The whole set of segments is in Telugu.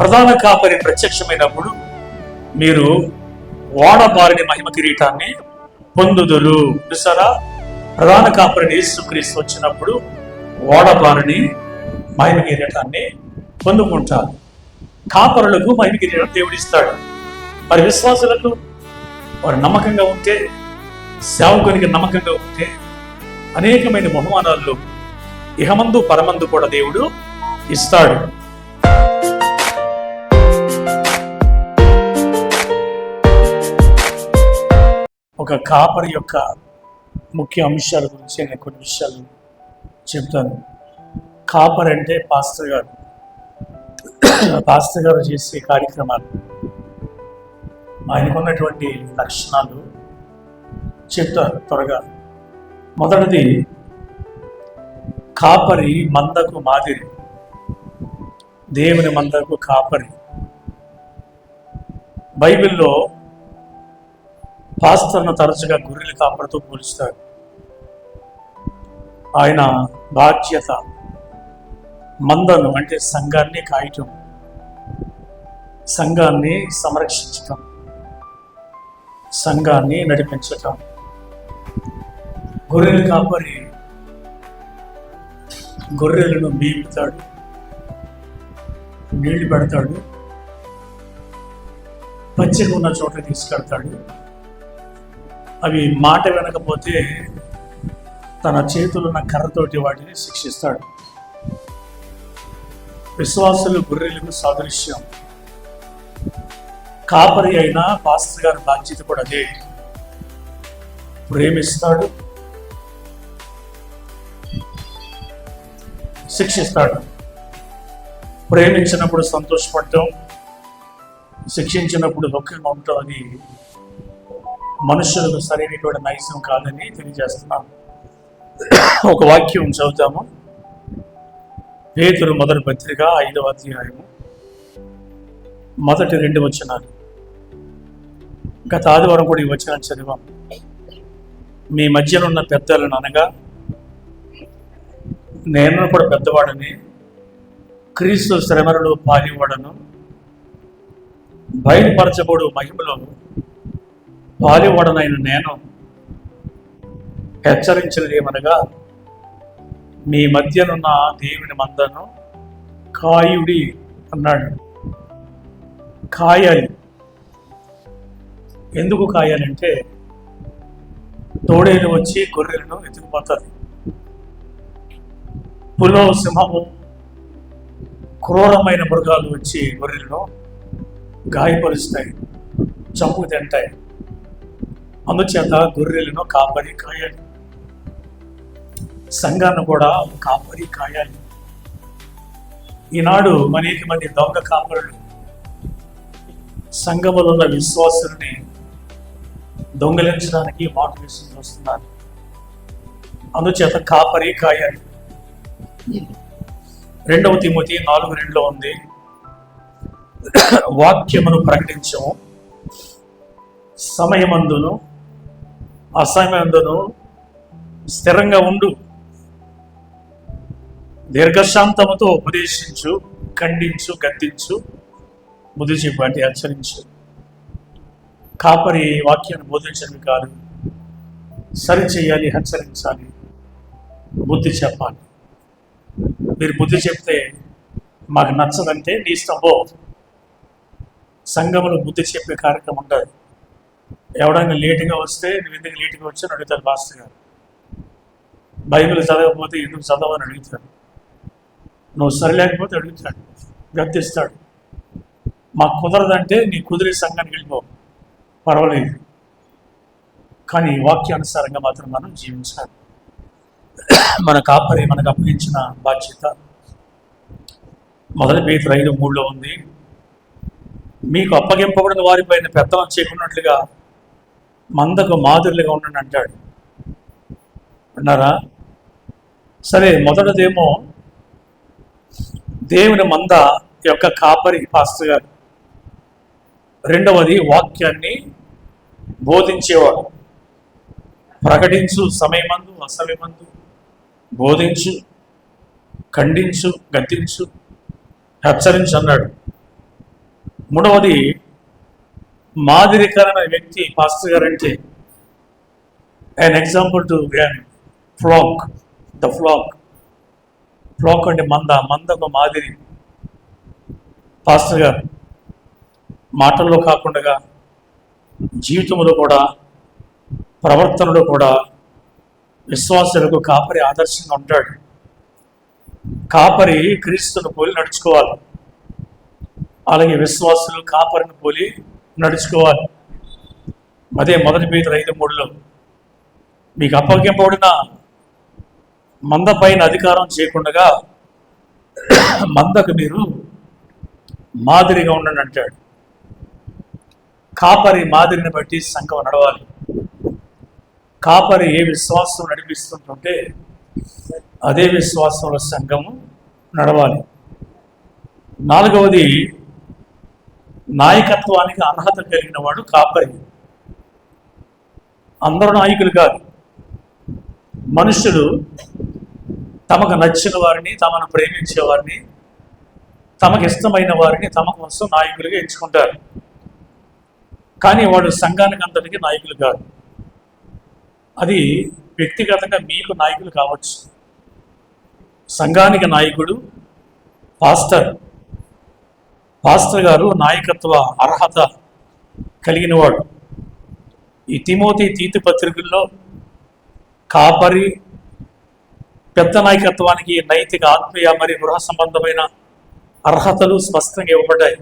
ప్రధాన కాపరి ప్రత్యక్షమైనప్పుడు మీరు ఓడబారిని మహిమ కిరీటాన్ని పొందుదురు. చూసారా? ప్రధాన కాపరిని యేసుక్రీస్తు వచ్చినప్పుడు ఓడబారిని మహిమ కిరీటాన్ని పొందుకుంటారు. కాపరులకు మహిమ కిరీటం దేవుడిస్తాడు. మరి విశ్వాసులకు వారు నమ్మకంగా ఉంటే సేవకునికి నమ్మకంగా ఉంటే అనేకమైన బహుమానాలు ఇహమందు పరమందు కూడా దేవుడు ఇస్తాడు. ఒక కాపరి యొక్క ముఖ్య అంశాల గురించి నేను కొన్ని విషయాలు చెప్తాను. కాపర్ అంటే పాస్టర్ గారు. పాస్టర్ గారు చేసే కార్యక్రమాలు. ఆయనకున్నటువంటి లక్షణాలు చెప్తారు త్వరగా. మొదటిది కాపరి మందకు మాదిరి. దేవుని మందకు కాపరి. బైబిల్లో పాస్తర్ను తరచుగా గొర్రెలు కాపరితో పోలుస్తాడు ఆయన బాధ్యత మందను అంటే సంఘాన్ని కాయటం సంఘాన్ని సంరక్షించటం సంఘాన్ని నడిపించటం. గొర్రెలు కాపరి గొర్రెలను మేపుతాడు నీళ్ళు పెడతాడు పచ్చిగా ఉన్న చోట తీసుకెడతాడు అవి మాట వినకపోతే తన చేతులున్న కర్రతోటి వాటిని శిక్షిస్తాడు. విశ్వాసులు గొర్రెలకు సాదృశ్యం. కాపరి అయిన పాస్టర్ గారి బాధ్యత కూడా అదే. ప్రేమిస్తాడు శిక్షిస్తాడు. ప్రేమించినప్పుడు సంతోషపడటం శిక్షించినప్పుడు దుఃఖంగా ఉండటం అని మనుషులకు సరైనటువంటి నైసం కాదని తెలియజేస్తున్నాను. ఒక వాక్యం చదువుతాము. పేతురు మొదటి పత్రిక ఐదవ అధ్యాయము మొదటి రెండు వచనాలు. గత ఆదివారం కూడా ఈ వచనాలు చదివాం. మీ మధ్యనున్న పెద్దలను అనగా నేను కూడా పెద్దవాడని క్రీస్తు శ్రమలలో పాలివాడను బయలుపరచబడు మహిమలో బాలివాడనైన నేను హెచ్చరించినది ఏమనగా మీ మధ్యనున్న దేవుని మందను కాయుడి అన్నాడు. కాయాలి. ఎందుకు కాయాలంటే తోడేలు వచ్చి గొర్రెలను ఎత్తుకుపోతుంది పులో సింహము క్రూరమైన మృగాలు వచ్చి గొర్రెలను గాయపరుస్తాయి చంపు తింటాయి. అందుచేత గొర్రెలను కాపరి కాయాలి. సంఘాన్ని కూడా కాపరి కాయాలి. ఈనాడు అనేక మంది దొంగ కాపరులు సంఘములో ఉన్న విశ్వాసుల్ని దొంగలించడానికి మాట వేసి వస్తున్నారు. అందుచేత కాపరి కాయాలి. రెండవ తిమోతి నాలుగు రెండులో ఉంది. వాక్యమును ప్రకటించము. సమయమందును అసమయందును స్థిరంగా ఉండు. దీర్ఘశాంతముతో ఉపదేశించు ఖండించు గద్దించు బుద్ధి చెప్పండి అంటే హెచ్చరించు కాపరి వాక్యాన్ని బోధించడం కాదు. సరిచేయాలి హెచ్చరించాలి. బుద్ధి చెప్పాలి. మీరు బుద్ధి చెప్తే మాకు నచ్చదంటే నీ ఇష్టం పో. బుద్ధి చెప్పే కార్యక్రమం ఉండదు. ఎవడైనా లేటుగా వస్తే నువ్వు ఎందుకు లేటుగా వచ్చాను అడుగుతారు మాస్టర్ గారు. బైబిల్ చదవకపోతే ఎందుకు చదవని అడుగుతాడు నువ్వు సరిలేకపోతే అడుగుతాడు గర్తిస్తాడు మాకు కుదరదంటే నీ కుదిరే సంఘానికి వెళ్ళిపో పర్వాలేదు. కానీ వాక్యానుసారంగా మాత్రం మనం జీవించాలి. మన కాపరి మనకు అప్పగించిన బాధ్యత. మొదటి పేరు ఐదు మూడులో ఉంది మీకు అప్పగింపబడిన వారిపైన పెద్దలను చేయకున్నట్లుగా మందకు మాదిరిగా ఉండండి అంటాడు. అన్నారా సరే మొదటిదేమో దేవుని మంద యొక్క కాపరి పాస్టర్ గారు. రెండవది వాక్యాన్ని బోధించేవాడు. ప్రకటించు సమయమందు అసమయమందు బోధించు ఖండించు గద్దించు హెచ్చరించు అన్నాడు. మూడవది మాదిరికరమైన వ్యక్తి పాస్టర్ గారు అంటే and example to flock the flock flock అంటే మంద మందకు మాదిరి. పాస్టర్ గారు మాటల్లో కాకుండా జీవితంలో కూడా ప్రవర్తనలో కూడా విశ్వాసులకు కాపరి ఆదర్శంగా ఉంటాడు. కాపరి క్రీస్తును పోలి నడుచుకోవాలి. అలాగే విశ్వాసులు కాపరిని పోలి నడుచుకోవాలి. అదే మొదటి పేదలు ఐదు మూడులో మీకు అప్పగింపబడిన మంద పైన అధికారం చేయకుండా మందకు మీరు మాదిరిగా ఉండండి అంటాడు. కాపరి మాదిరిని బట్టి సంఘం నడవాలి. కాపరి ఏ విశ్వాసం నడిపిస్తుంటుంటే అదే విశ్వాసంలో సంఘము నడవాలి. నాలుగవది నాయకత్వానికి అర్హత కలిగిన వాడు కాపరి. అందరూ నాయకులు కాదు. మనుషులు తమకు నచ్చిన వారిని తమను ప్రేమించే వారిని తమకు ఇష్టమైన వారిని తమ కోసం నాయకులుగా ఎంచుకుంటారు. కానీ వాడు సంఘానికి అందరికీ నాయకులు కాదు. అది వ్యక్తిగతంగా మీకు నాయకులు కావచ్చు. సంఘానికి నాయకుడు పాస్టర్ పాస్టర్ గారు నాయకత్వ అర్హత కలిగినవాడు. ఈ తిమోతి తీతి పత్రికల్లో కాపరి పెద్ద నాయకత్వానికి నైతిక ఆత్మీయ మరియు గృహ సంబంధమైన అర్హతలు స్పష్టంగా ఇవ్వబడ్డాయి.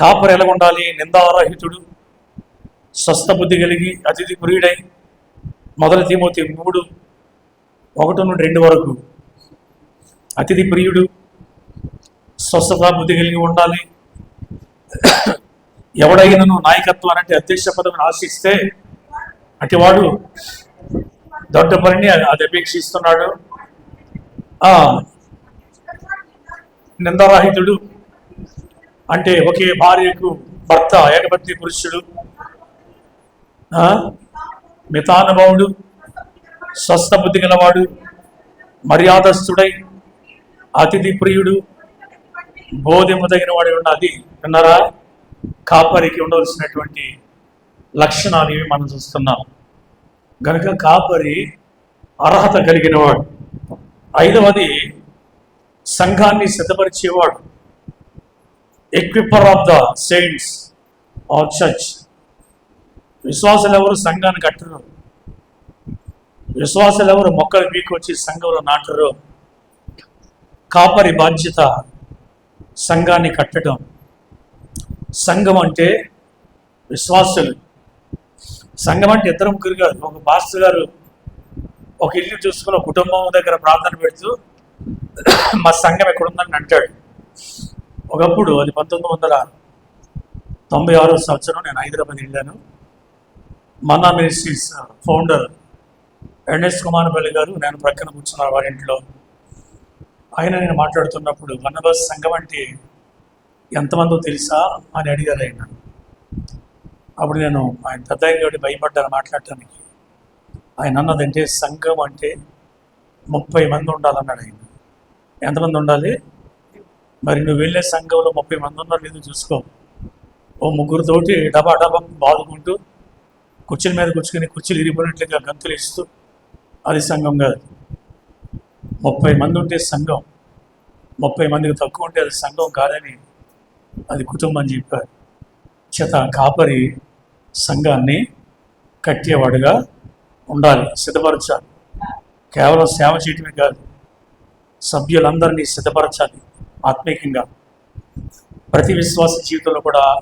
కాపరి ఎలా ఉండాలి నిందారహితుడు స్వస్థ బుద్ధి కలిగి అతిథి ప్రియుడై మొదటి తిమోతి మూడు ఒకటి నుండి రెండు వరకు. అతిథి ప్రియుడు స్వస్థత బుద్ధి కలిగి ఉండాలి. ఎవడైనను నాయకత్వం అంటే అధ్యక్ష పదవిని ఆశిస్తే అటివాడు దొడ్డ పనిని అది అపేక్షిస్తున్నాడు. ఆ నిందరాహితుడు అంటే ఒకే భార్యకు భర్త ఏకపత్ని పురుషుడు ఆ, మితానుభవుడు స్వస్థ బుద్ధి గలవాడు మర్యాదస్థుడై అతిథి ప్రియుడు బోధింపదగిన వాడి ఉన్నది విన్నారా? కాపరికి ఉండవలసినటువంటి లక్షణాలు ఇవి మనం చూస్తున్నాం. కనుక కాపరి అర్హత కలిగిన వాడు ఐదవది సంఘాన్ని సిద్ధపరిచేవాడు. Equipper of the saints or church విశ్వాసులు ఎవరు సంఘాన్ని కట్టరు? విశ్వాసులు ఎవరు మొక్కలు పీకొచ్చి సంఘంలో నాటరు? కాపరి బాధ్యత సంఘాన్ని కట్టడం. సంఘం అంటే విశ్వాసులు. సంఘం అంటే ఇద్దరు ముగ్గురు కాదు ఒక పాస్టర్ గారు ఒక ఇల్లు చూసుకుని కుటుంబం దగ్గర ప్రార్థన పెడుతూ మా సంఘం ఎక్కడ ఉందని అంటాడు. ఒకప్పుడు అది పంతొమ్మిది వందల తొంభై ఆరో సంవత్సరం నేను హైదరాబాద్ వెళ్ళాను. Manna ministries founder NS Kumarapalli garu నేను ప్రక్కన కూర్చున్నారు వారింట్లో ఆయన నేను మాట్లాడుతున్నప్పుడు వనబస్ సంఘం అంటే ఎంతమందో తెలుసా అని అడిగారు ఆయన. అప్పుడు నేను ఆయన పెద్ద భయపడ్డాను మాట్లాడటానికి. ఆయన అన్నదంటే సంఘం అంటే ముప్పై మంది ఉండాలన్నాడు ఆయన. ఎంతమంది ఉండాలి? మరి నువ్వు వెళ్ళే సంఘంలో ముప్పై మంది ఉన్నారు లేదు చూసుకో. ఓ ముగ్గురుతోటి డబా డబా బాదుకుంటూ కుర్చీల మీద కూర్చుని కుర్చీలు ఇరిగిపోయినట్లుగా గంతులు ఇస్తూ అది సంఘం కాదు. ముప్పై మంది ఉంటే సంఘం. ముప్పై మందికి తక్కువ ఉంటే అది సంఘం కాదని అది కుటుంబం చెప్పారు. చేత కాపరి సంఘాన్ని కట్టేవాడుగా ఉండాలి సిద్ధపరచాలి. కేవలం సేవ చేయటమే కాదు సభ్యులందరినీ సిద్ధపరచాలి ఆత్మీయంగా. ప్రతి విశ్వాస జీవితంలో కూడా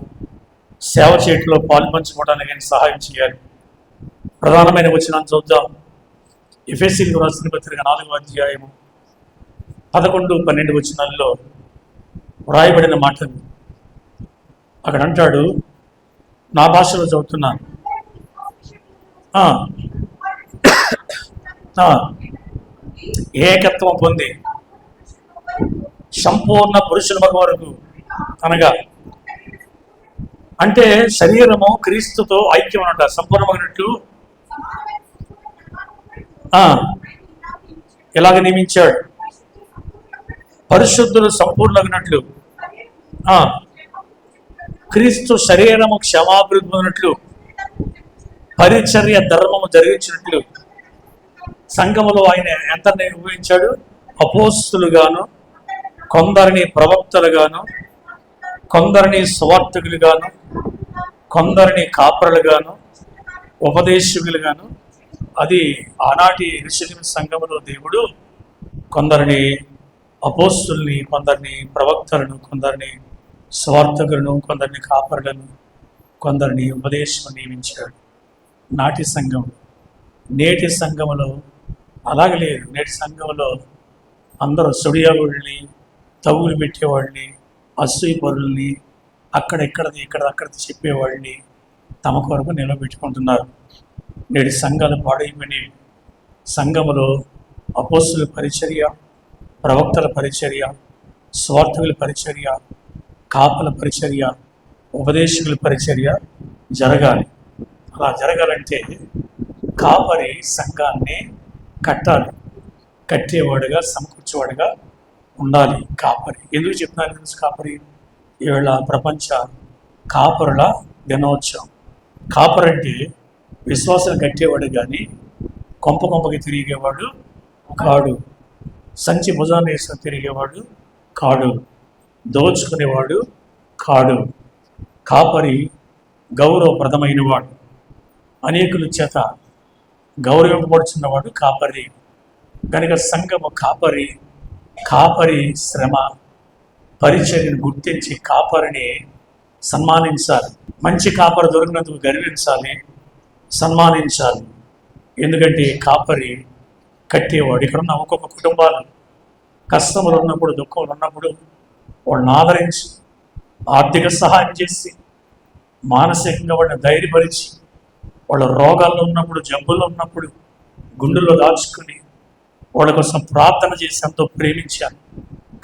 సేవ చేయటంలో పాల్పంచుకోవడానికి సహాయం చేయాలి. ప్రధానమైన వచ్చిన చూద్దాం. ఎఫ్ఎస్సీలకు రాసిన పత్రిక నాలుగవ అధ్యాయము పదకొండు పన్నెండు వచనాల్లో వ్రాయబడిన మాటలు అక్కడ అంటాడు నా భాషలో చదువుతున్నాను ఆ, ఏకత్వం పొంది సంపూర్ణ పురుషుల మగ వరకు అనగా అంటే శరీరము క్రీస్తుతో ఐక్యం అనట సంపూర్ణమైనట్లు ఇలాగ నియమించాడు? పరిశుద్ధులు సంపూర్ణమైనట్లు ఆ, క్రీస్తు శరీరము క్షమాభివృద్ధి ఉన్నట్లు పరిచర్య ధర్మము జరిగించినట్లు. సంఘములో ఆయన ఎంతని ఉపయోగించాడు? అపోస్తులుగాను కొందరిని ప్రవక్తలుగాను కొందరిని సువార్థకులుగాను కొందరిని కాపరులుగాను ఉపదేశకులుగాను అది ఆనాటి ఋషుల సంఘములో దేవుడు కొందరిని అపోస్తుల్ని కొందరిని ప్రవక్తలను కొందరిని స్వార్థకులను కొందరిని కాపరులను కొందరిని ఉపదేశం నియమించాడు. నాటి సంఘం. నేటి సంఘములో అలాగే లేదు. నేటి సంఘంలో అందరూ సుడియాగుళ్ళని తగులు పెట్టేవాళ్ళని అసూయ పరుల్ని అక్కడెక్కడది ఇక్కడ అక్కడది చెప్పేవాళ్ళని తమ కొరకు నిలబెట్టుకుంటున్నారు. నేటి సంఘాలు పాడైపోయినాయి. సంఘములో అపోస్తుల పరిచర్య ప్రవక్తల పరిచర్య స్వార్థకుల పరిచర్య కాపల పరిచర్య ఉపదేశకుల పరిచర్య జరగాలి. అలా జరగాలంటే కాపరి సంఘాన్ని కట్టాలి. కట్టేవాడుగా సమకూర్చేవాడుగా ఉండాలి కాపరి. ఎందుకు చెప్తున్నారు తెలుసు కాపరి? ఈవేళ ప్రపంచ కాపరుల దినోత్సవం. కాపరంటే అంటే విశ్వాసం కట్టేవాడు కానీ కొంప కొంపకి తిరిగేవాడు కాడు. సంచి భుజాన్ని వేసుకొని తిరిగేవాడు కాడు. దోచుకునేవాడు కాడు. కాపరి గౌరవప్రదమైనవాడు. అనేకుల చేత గౌరవింపబడుచున్నవాడు కాపరి. కనుక సంఘము కాపరి కాపరి శ్రమ పరిచర్యను గుర్తించి కాపరిని సన్మానించాలి. మంచి కాపరి దొరికినందుకు గర్వించాలి. సన్మానించాలి. ఎందుకంటే కాపరి కట్టేవాడు. ఇక్కడ ఉన్న ఒక్కొక్క కుటుంబాలు కష్టములు ఉన్నప్పుడు దుఃఖములు ఉన్నప్పుడు వాళ్ళని ఆదరించి ఆర్థిక సహాయం చేసి మానసికంగా వాళ్ళని ధైర్యపరిచి వాళ్ళ రోగాల్లో ఉన్నప్పుడు జబ్బుల్లో ఉన్నప్పుడు గుండెల్లో దాచుకుని వాళ్ళ కోసం ప్రార్థన చేసి ఎంతో ప్రేమించాను.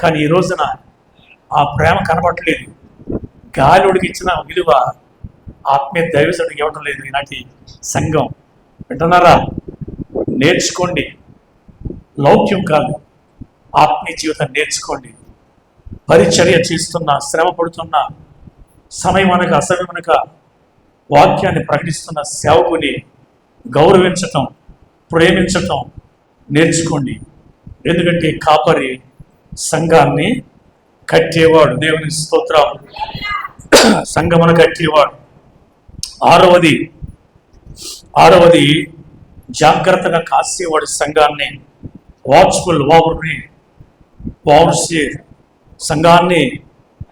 కానీ ఈ రోజున ఆ ప్రేమ కనబడట్లేదు గాలి ఉడికించిన విలువ ఆత్మీయ దైవజుడికి ఇవ్వటం లేదు ఈనాటి సంఘం. వింటున్నారా? నేర్చుకోండి. లౌక్యం కాదు. ఆత్మీయ జీవితం నేర్చుకోండి. పరిచర్య చేస్తున్న శ్రమ పడుతున్న సమయం అనక అసమయం అనక వాక్యాన్ని ప్రకటిస్తున్న సేవకుని గౌరవించటం ప్రేమించటం నేర్చుకోండి. ఎందుకంటే కాపరి సంఘాన్ని కట్టేవాడు. దేవుని స్తోత్రం సంఘమును కట్టేవాడు. ఆరవది ఆరవది జాగ్రత్తగా కాసేవాడి సంఘాన్ని వాచ్ఫుల్ ఓవర్ని ఓవర్సీర్ సంఘాన్ని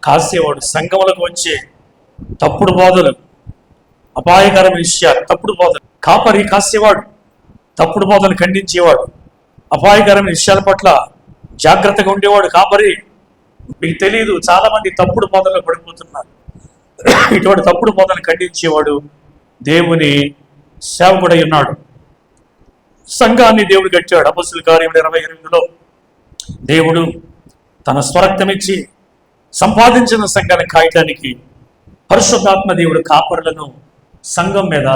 కాసేవాడు సంఘములకు వచ్చే తప్పుడు బోధలు అపాయకరమైన విషయాలు తప్పుడు బోధలు. కాపరి కాసేవాడు తప్పుడు బోధలు ఖండించేవాడు అపాయకరమైన విషయాల పట్ల జాగ్రత్తగా ఉండేవాడు కాపరి. మీకు తెలియదు చాలామంది తప్పుడు బోధలు పడిపోతున్నారు. ఇటువంటి తప్పుడు బోధను ఖండించేవాడు దేవుని సేవకుడై ఉన్నాడు. సంఘాన్ని దేవుడు కట్టాడు. అపస్సుల కార్యం ఇరవై ఎనిమిదిలో దేవుడు తన స్వరక్తమిచ్చి సంపాదించిన సంఘాన్ని కాయటానికి పరిశుద్ధాత్మ దేవుడు కాపరులను సంఘం మీద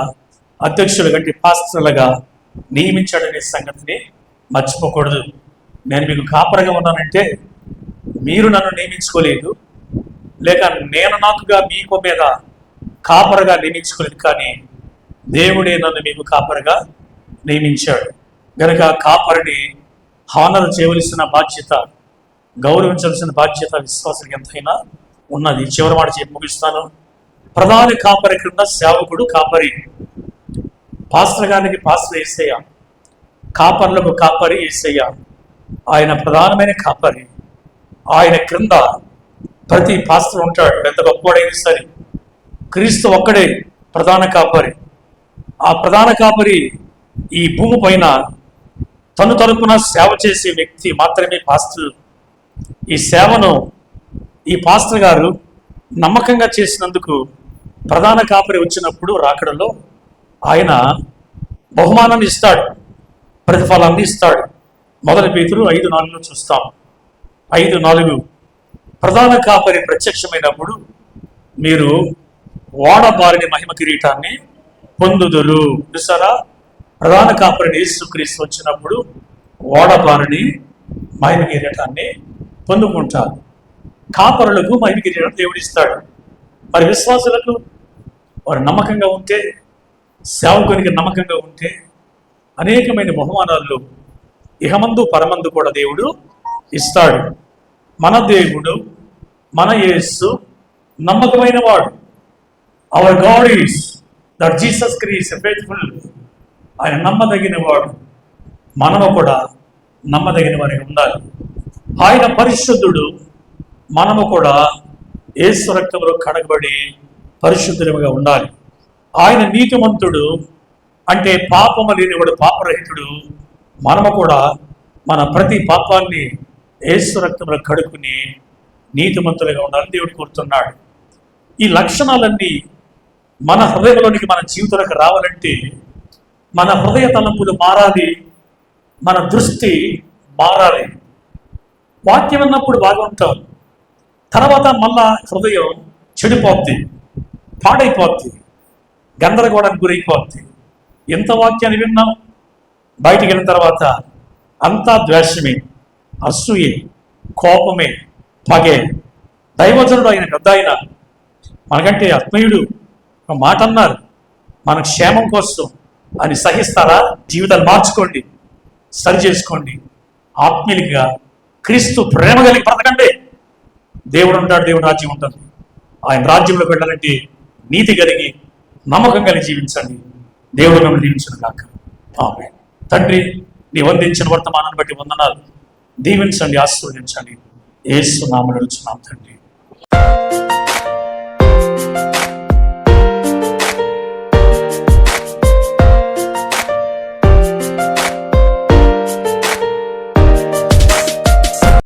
అధ్యక్షులు గంటి పాస్టర్లుగా నియమించాడనే సంగతిని మర్చిపోకూడదు. నేను మీకు కాపరగా ఉన్నానంటే మీరు నన్ను నియమించుకోలేదు. లేక నేను నాకుగా మీకు మీద కాపరగా నియమించుకోలేదు కానీ దేవుడే నన్ను మీకు కాపరగా నియమించాడు. గనక కాపరిని హానర్ చేయవలసిన బాధ్యత గౌరవించవలసిన బాధ్యత విశ్వాసం ఎంతైనా ఉన్నది. చివరి మాట చెప్పి ముగిస్తాను. ప్రధాన కాపరి క్రింద సేవకుడు కాపరి. పాస్త్రగానికి పాస్త్ర పాస్టర్ ఏసయ్య కాపర్లకు కాపరి ఏసయ్య. ఆయన ప్రధానమైన కాపరి. ఆయన క్రింద ప్రతి పాస్టర్ ఉంటాడు. ఎంత గొప్పవాడైనా సరే క్రీస్తు ఒక్కడే ప్రధాన కాపరి. ఆ ప్రధాన కాపరి ఈ భూమి పైన తను తరపున సేవ చేసే వ్యక్తి మాత్రమే పాస్టర్. ఈ సేవను ఈ పాస్టర్ గారు నమ్మకంగా చేసినందుకు ప్రధాన కాపరి వచ్చినప్పుడు రాకడలో ఆయన బహుమానాన్ని ఇస్తాడు. ప్రతిఫలాన్ని ఇస్తాడు. మొదటి పేతులు ఐదు నాలుగులో చూస్తాం. ఐదు నాలుగు ప్రధాన కాపరి ప్రత్యక్షమైనప్పుడు మీరు వాడబారిని మహిమ కిరీటాన్ని పొందుదురు. చూసారా? ప్రధాన కాపరిని యేసుక్రీస్తు వచ్చినప్పుడు ఓడబారిని మహిమ కిరీటాన్ని పొందుకుంటారు కాపరులకు మహిమ కిరీటం దేవుడిస్తాడు. మరి విశ్వాసులకు వారు నమ్మకంగా ఉంటే సేవకునికి నమ్మకంగా ఉంటే అనేకమైన బహుమానాలు ఇహమందు పరమందు కూడా దేవుడు ఇస్తాడు. మన దేవుడు మన యేసు నమ్మకమైన వాడు. Our God is that Jesus Christ faithful ఆయన నమ్మదగిన వాడు. మనము కూడా నమ్మదగిన వారికి ఉండాలి. ఆయన పరిశుద్ధుడు మనము కూడా ఏసు రక్తంలో కడగబడి పరిశుద్ధులుగా ఉండాలి. ఆయన నీతిమంతుడు అంటే పాపము లేనివాడు పాపరహితుడు మనము కూడా మన ప్రతి పాపాన్ని యేసు రక్తంలో కడుక్కుని నీతిమంతులుగా ఉండాలని దేవుడు కోరుతున్నాడు. ఈ లక్షణాలన్నీ మన హృదయంలోనికి మన జీవితంలోకి రావాలంటే మన హృదయ తలంపులు మారాలి మన దృష్టి మారాలి. వాక్యం అన్నప్పుడు బాగుంటాం తర్వాత మళ్ళా హృదయం చెడిపోద్ది పాడైపోద్ది గందరగోళానికి గురైపోద్ది. ఎంత వాక్యాన్ని విన్నాం? బయటికి వెళ్ళిన తర్వాత అంతా ద్వేషమే. అసూయే కోపమే పగే దైవజనుడు ఆయన పెద్ద ఆయన మనకంటే ఆత్మీయుడు. ఒక మాట అన్నారు మన క్షేమం కోసం అని సహిస్తారా? జీవితాలు మార్చుకోండి సరి చేసుకోండి. ఆత్మీయులుగా క్రీస్తు ప్రేమ కలిగి బ్రతకండి. దేవుడు ఉంటాడు దేవుడు రాజ్యం ఉంటుంది. ఆయన రాజ్యంలోకి వెళ్ళాలంటే నీతి కలిగి నమ్మకం కలిగి జీవించండి. దేవుడు మిమ్మల్ని జీవించడం కాక ఆమె తండ్రి నీ వందించిన వర్తమానాన్ని బట్టి వందనాలు. దీవించండి ఆశీర్వదించండి. ఏసు నామలు తండ్రి.